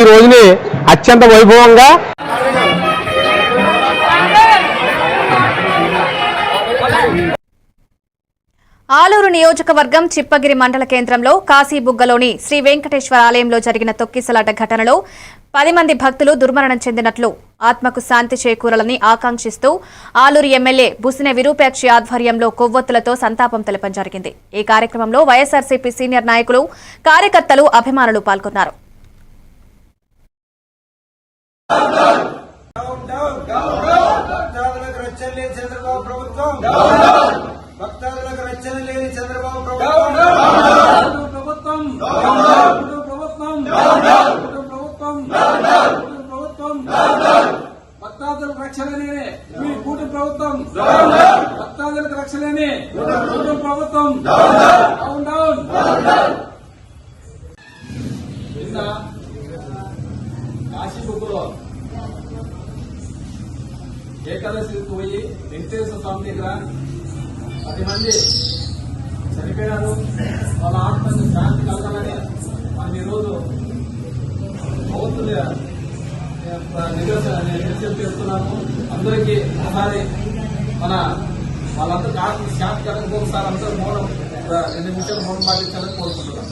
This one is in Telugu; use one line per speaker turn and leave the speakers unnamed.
ఈ రోజుని అత్యంత వైభవంగా
ఆలూరు నియోజకవర్గం చిప్పగిరి మండల కేంద్రంలో కాశీబుగ్గలోని శ్రీ వెంకటేశ్వర ఆలయంలో జరిగిన తొక్కిసలాట ఘటనలో పది మంది భక్తులు దుర్మరణం చెందినట్లు ఆత్మకు శాంతి చేకూరాలని ఆకాంక్షిస్తూ ఆలూరు ఎమ్మెల్యే బుసిన విరూపాక్షి ఆధ్వర్యంలో కొవ్వొత్తులతో సంతాపం తెలపడం జరిగింది. ఈ కార్యక్రమంలో వైఎస్ఆర్సీపీ సీనియర్ నాయకులు కార్యకర్తలు అభిమానులు పాల్గొన్నారు.
భక్తాదులకు రక్షణ లేని చంద్రబాబు ప్రభుత్వం. భక్తాదులకు రక్షణ లేని చంద్రబాబు ప్రభుత్వం. ప్రభుత్వం. ప్రభుత్వం. ప్రభుత్వం. ప్రభుత్వం. భక్తాదులకు మీ ప్రభుత్వం. భక్తాదులకు రక్షణ లేని కూటమి ప్రభుత్వం. డౌన్ డౌన్ నిన్న కాశీబుక్కులో ఏకాదశికి పోయి వెంకటేశ్వర స్వామి దగ్గర పది మంది చనిపోయారు. వాళ్ళ ఆత్మకు శాంతి కలగాలని మనం ఈరోజు అవుతుంది నిరసన చేస్తున్నాము. అందరికీ ఒకసారి మన వాళ్ళందరూ ఆత్మ శాంతి కలగక ఒకసారి అందరూ మౌనం రెండు నిమిషాలు మౌనం పాటించాలని కోరుకుంటున్నాం.